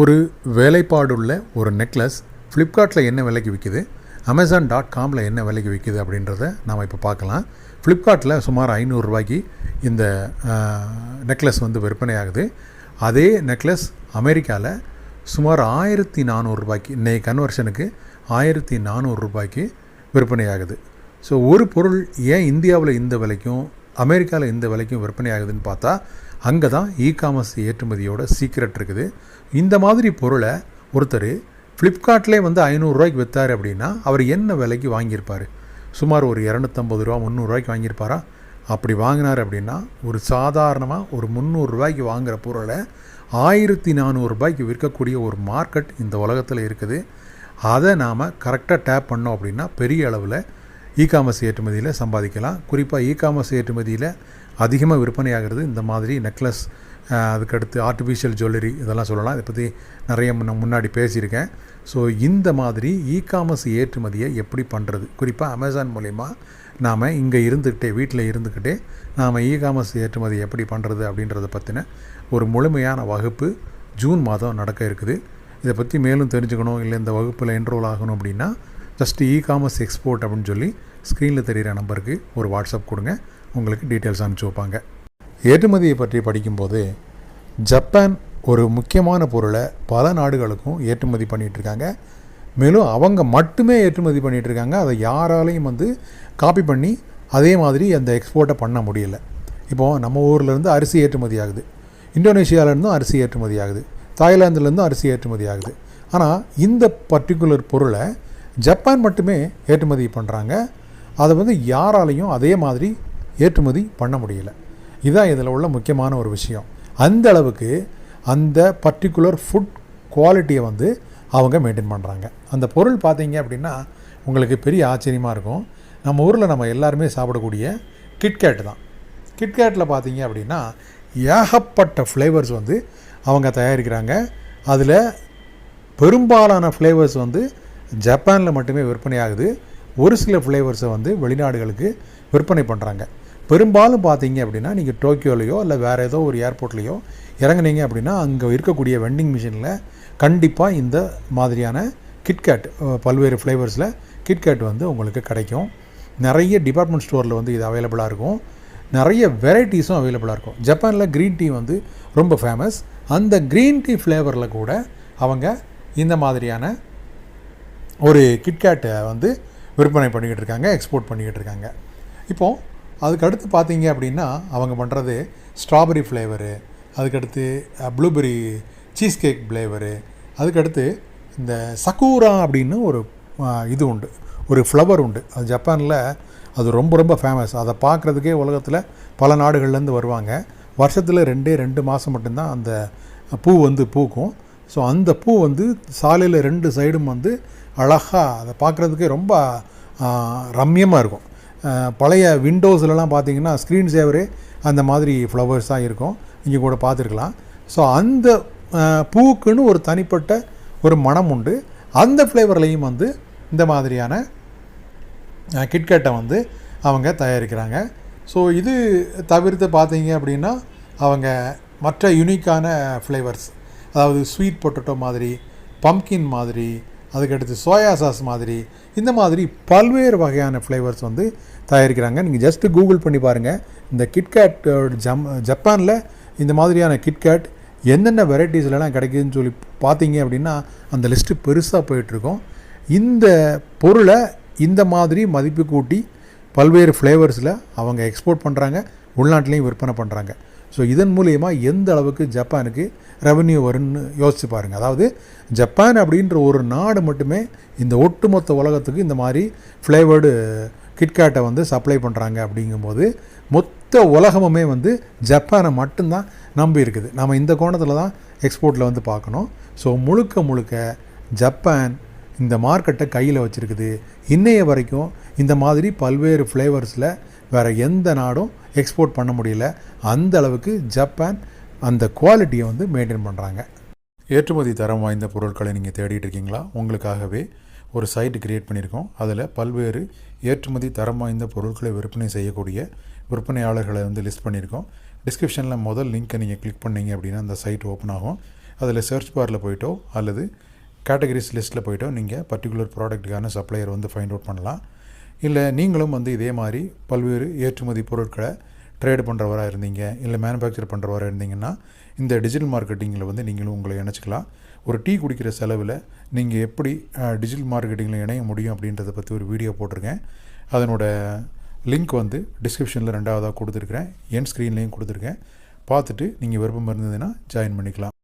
ஒரு வேலைப்பாடுள்ள ஒரு நெக்லஸ் ஃப்ளிப்கார்ட்டில் என்ன விலைக்கு விற்கிது அமேசான் டாட் காமில் என்ன விலைக்கு விற்கிது அப்படின்றத நாம் இப்போ பார்க்கலாம். ஃப்ளிப்கார்ட்டில் சுமார் ஐநூறுரூவாய்க்கு இந்த நெக்லஸ் வந்து விற்பனை ஆகுது அதே நெக்லஸ் அமெரிக்காவில் சுமார் ஆயிரத்தி நானூறுரூபாய்க்கு இன்றைய கன்வர்ஷனுக்கு ஆயிரத்தி நானூறுரூபாய்க்கு விற்பனையாகுது. ஸோ ஒரு பொருள் ஏன் இந்தியாவில் இந்த விலைக்கும் அமெரிக்காவில் இந்த விலைக்கும் விற்பனை ஆகுதுன்னு பார்த்தா அங்கே தான் இ காமர்ஸ் ஏற்றுமதியோட சீக்ரெட் இருக்குது. இந்த மாதிரி பொருளை ஒருத்தர் ஃப்ளிப்கார்ட்லேயே வந்து ஐநூறுரூவாய்க்கு விற்றார் அப்படின்னா அவர் என்ன விலைக்கு வாங்கியிருப்பார்? சுமார் ஒரு இரநூத்தம்பது ரூபா முந்நூறுரூவாய்க்கு வாங்கியிருப்பாரா? அப்படி வாங்கினார் அப்படின்னா ஒரு சாதாரணமாக ஒரு முந்நூறுரூவாய்க்கு வாங்குகிற பொருளை ஆயிரத்தி நானூறுரூபாய்க்கு விற்கக்கூடிய ஒரு மார்க்கெட் இந்த உலகத்தில் இருக்குது. அதை நாம் கரெக்டாக டேப் பண்ணோம் அப்படின்னா பெரிய அளவில் இ காமர்ஸ் ஏற்றுமதியில் சம்பாதிக்கலாம். குறிப்பாக இ காமர்ஸ் ஏற்றுமதியில் அதிகமாக விற்பனையாகிறது இந்த மாதிரி நெக்லஸ் அதுக்கடுத்து ஆர்டிஃபிஷியல் ஜுவல்லரி இதெல்லாம் சொல்லலாம். இதை பற்றி நிறைய முன்ன முன்னாடி பேசியிருக்கேன். ஸோ இந்த மாதிரி இ காமர்ஸ் ஏற்றுமதியை எப்படி பண்ணுறது குறிப்பாக அமேசான் மூலிமா நாம் இங்கே இருந்துக்கிட்டே வீட்டில் இருந்துக்கிட்டே நாம் இ காமர்ஸ் ஏற்றுமதி எப்படி பண்ணுறது அப்படின்றத பற்றின ஒரு முழுமையான வகுப்பு ஜூன் மாதம் நடக்க இருக்குது. இதை பற்றி மேலும் தெரிஞ்சுக்கணும். இல்லை இந்த வகுப்பில் என்ரோல் ஆகணும் அப்படின்னா ஜஸ்ட் இ காமர்ஸ் எக்ஸ்போர்ட் அப்படின்னு சொல்லி ஸ்க்ரீனில் தெரிகிற நம்பருக்கு ஒரு வாட்ஸ்அப் கொடுங்க. உங்களுக்கு டீட்டெயில்ஸ் அனுப்பிச்சி வைப்பாங்க. ஏற்றுமதியை பற்றி படிக்கும்போது ஜப்பான் ஒரு முக்கியமான பொருளை பல நாடுகளுக்கும் ஏற்றுமதி பண்ணிகிட்ருக்காங்க. மேலும் அவங்க மட்டுமே ஏற்றுமதி பண்ணிகிட்ருக்காங்க. அதை யாராலையும் வந்து காப்பி பண்ணி அதே மாதிரி அந்த எக்ஸ்போர்ட்டை பண்ண முடியல. இப்போது நம்ம ஊர்லேருந்து அரிசி ஏற்றுமதி ஆகுது. இந்தோனேஷியாவிலேருந்தும் அரிசி ஏற்றுமதி ஆகுது. தாய்லாந்துலேருந்தும் அரிசி ஏற்றுமதி ஆகுது. ஆனால் இந்த பர்டிகுலர் பொருளை ஜப்பான் மட்டுமே ஏற்றுமதி பண்ணுறாங்க அதை வந்து யாராலையும் அதே மாதிரி ஏற்றுமதி பண்ண முடியலை. இதுதான் இதில் உள்ள முக்கியமான ஒரு விஷயம். அந்த அளவுக்கு அந்த பர்டிகுலர் ஃபுட் குவாலிட்டியை வந்து அவங்க மெயின்டைன் பண்ணுறாங்க அந்த பொருள் பார்த்தீங்க அப்படின்னா உங்களுக்கு பெரிய ஆச்சரியமாக இருக்கும். நம்ம ஊரில் நம்ம எல்லாருமே சாப்பிடக்கூடிய கிட்கேட் தான். கிட்கேட்டில் பார்த்தீங்க அப்படின்னா ஏகப்பட்ட ஃப்ளேவர்ஸ் வந்து அவங்க தயாரிக்கிறாங்க. அதில் பெரும்பாலான ஃப்ளேவர்ஸ் வந்து ஜப்பானில் மட்டுமே விற்பனை ஆகுது. ஒரு சில ஃப்ளேவர்ஸை வந்து வெளிநாடுகளுக்கு விற்பனை பண்ணுறாங்க பெரும்பாலும் பார்த்தீங்க அப்படின்னா நீங்கள் டோக்கியோலையோ இல்லை வேறு ஏதோ ஒரு ஏர்போர்ட்லேயோ இறங்குனீங்க அப்படின்னா அங்கே இருக்கக்கூடிய வெண்டிங் மிஷினில் கண்டிப்பாக இந்த மாதிரியான கிட்கேட் பல்வேறு ஃப்ளேவர்ஸில் கிட்கேட் வந்து உங்களுக்கு கிடைக்கும். நிறைய டிபார்ட்மெண்ட் ஸ்டோரில் வந்து இது அவைலபிளாக இருக்கும். நிறைய வெரைட்டிஸும் அவைலபிளாக இருக்கும். ஜப்பானில் க்ரீன் டீ வந்து ரொம்ப ஃபேமஸ் அந்த க்ரீன் டீ ஃப்ளேவரில் கூட அவங்க இந்த மாதிரியான ஒரு கிட்கேட்டை வந்து விற்பனை பண்ணிக்கிட்டு இருக்காங்க எக்ஸ்போர்ட் பண்ணிக்கிட்டு இருக்காங்க. இப்போது அதுக்கடுத்து பார்த்தீங்க அப்படின்னா அவங்க பண்ணுறது ஸ்ட்ராபெரி ஃப்ளேவரு அதுக்கடுத்து ப்ளூபெரி சீஸ் கேக் ஃப்ளேவரு அதுக்கடுத்து இந்த சக்கூரா அப்படின்னு ஒரு இது உண்டு ஒரு ஃப்ளவர் உண்டு. அது ஜப்பானில் அது ரொம்ப ரொம்ப ஃபேமஸ் அதை பார்க்குறதுக்கே உலகத்தில் பல நாடுகள்லேருந்து வருவாங்க. வருஷத்தில் ரெண்டே ரெண்டு மாதம் மட்டும்தான் அந்த பூ வந்து பூக்கும். ஸோ அந்த பூ வந்து சாலையில் ரெண்டு சைடும் வந்து அழகாக அதை பார்க்குறதுக்கே ரொம்ப ரம்யமாக இருக்கும். பழைய விண்டோஸ்லலாம் பார்த்தீங்கன்னா ஸ்க்ரீன் சேவரே அந்த மாதிரி ஃப்ளவர்ஸ் தான் இருக்கும். இங்கே கூட பார்த்துருக்கலாம். ஸோ அந்த பூவுக்குன்னு ஒரு தனிப்பட்ட ஒரு மனம் உண்டு. அந்த ஃப்ளேவர்லேயும் வந்து இந்த மாதிரியான கிட்கேட்டை வந்து அவங்க தயாரிக்கிறாங்க. ஸோ இது தவிர்த்து பார்த்தீங்க அப்படின்னா அவங்க மற்ற யூனிக்கான ஃப்ளேவர்ஸ் அதாவது ஸ்வீட் பொட்டட்டோ மாதிரி பம்கின் மாதிரி அதுக்கடுத்து சோயா சாஸ் மாதிரி இந்த மாதிரி பல்வேறு வகையான ஃப்ளேவர்ஸ் வந்து தயாரிக்கிறாங்க. நீங்கள் ஜஸ்ட்டு கூகுள் பண்ணி பாருங்கள் இந்த கிட்கேட் ஜம் ஜப்பானில் இந்த மாதிரியான கிட்கேட் என்னென்ன வெரைட்டிஸ்லலாம் கிடைக்குதுன்னு சொல்லி பார்த்தீங்க அப்படின்னா அந்த லிஸ்ட்டு பெருசாக போயிட்டுருக்கோம். இந்த பொருளை இந்த மாதிரி மதிப்பு கூட்டி பல்வேறு ஃப்ளேவர்ஸில் அவங்க எக்ஸ்போர்ட் பண்ணுறாங்க உள்நாட்டிலையும் விற்பனை பண்ணுறாங்க ஸோ இதன் மூலயமா எந்த அளவுக்கு ஜப்பானுக்கு ரெவன்யூ வரும்னு யோசிச்சு பாருங்கள் அதாவது ஜப்பான் அப்படின்ற ஒரு நாடு மட்டுமே இந்த ஒட்டுமொத்த உலகத்துக்கு இந்த மாதிரி ஃப்ளேவர்டு கிட்கேட்டை வந்து சப்ளை பண்ணுறாங்க அப்படிங்கும்போது மொத்த உலகமுமே வந்து ஜப்பானை மட்டும்தான் நம்பி இருக்குது. நம்ம இந்த கோணத்தில் தான் எக்ஸ்போர்ட்டில் வந்து பார்க்கணும். ஸோ முழுக்க முழுக்க ஜப்பான் இந்த மார்க்கெட்டை கையில் வச்சுருக்குது. இன்னைய வரைக்கும் இந்த மாதிரி பல்வேறு ஃப்ளேவர்ஸில் வேறு எந்த நாடும் எக்ஸ்போர்ட் பண்ண முடியல. அந்த அளவுக்கு ஜப்பான் அந்த குவாலிட்டியை வந்து மெயின்டைன் பண்ணுறாங்க ஏற்றுமதி தரம் வாய்ந்த பொருட்களை நீங்கள் தேடிட்டு இருக்கீங்களா? உங்களுக்காகவே ஒரு சைட்டு கிரியேட் பண்ணியிருக்கோம். அதில் பல்வேறு ஏற்றுமதி தரம் வாய்ந்த பொருட்களை விற்பனை செய்யக்கூடிய விற்பனையாளர்களை வந்து லிஸ்ட் பண்ணியிருக்கோம். டிஸ்கிரிப்ஷனில் முதல் லிங்க்கை நீங்கள் கிளிக் பண்ணீங்க அப்படின்னா அந்த சைட் ஓப்பன் ஆகும். அதில் சர்ச் பாரில் போயிட்டோ அல்லது கேட்டகரிஸ் லிஸ்ட்டில் போயிட்டோ நீங்கள் பர்டிகுலர் ப்ராடக்ட்டுக்கான சப்ளையர் வந்து ஃபைண்ட் அவுட் பண்ணலாம். இல்லை நீங்களும் வந்து இதே மாதிரி பல்வேறு ஏற்றுமதி பொருட்களை ட்ரேடு பண்ணுறவராக இருந்தீங்க இல்லை மேனுஃபேக்சர் பண்ணுறவராக இருந்தீங்கன்னா இந்த டிஜிட்டல் மார்க்கெட்டிங்கில் வந்து நீங்களும் உங்களை இணைச்சிக்கலாம். ஒரு டீ குடிக்கிற செலவில் நீங்கள் எப்படி டிஜிட்டல் மார்க்கெட்டிங்கில் இணைய முடியும் அப்படின்றத பற்றி ஒரு வீடியோ போட்டிருக்கேன். அதனோட லிங்க் வந்து டிஸ்கிரிப்ஷனில் ரெண்டாவதாக கொடுத்துருக்குறேன். என் ஸ்க்ரீன்லேயும் கொடுத்துருக்கேன். பார்த்துட்டு நீங்கள் விருப்பம் இருந்ததுன்னா ஜாயின் பண்ணிக்கலாம்.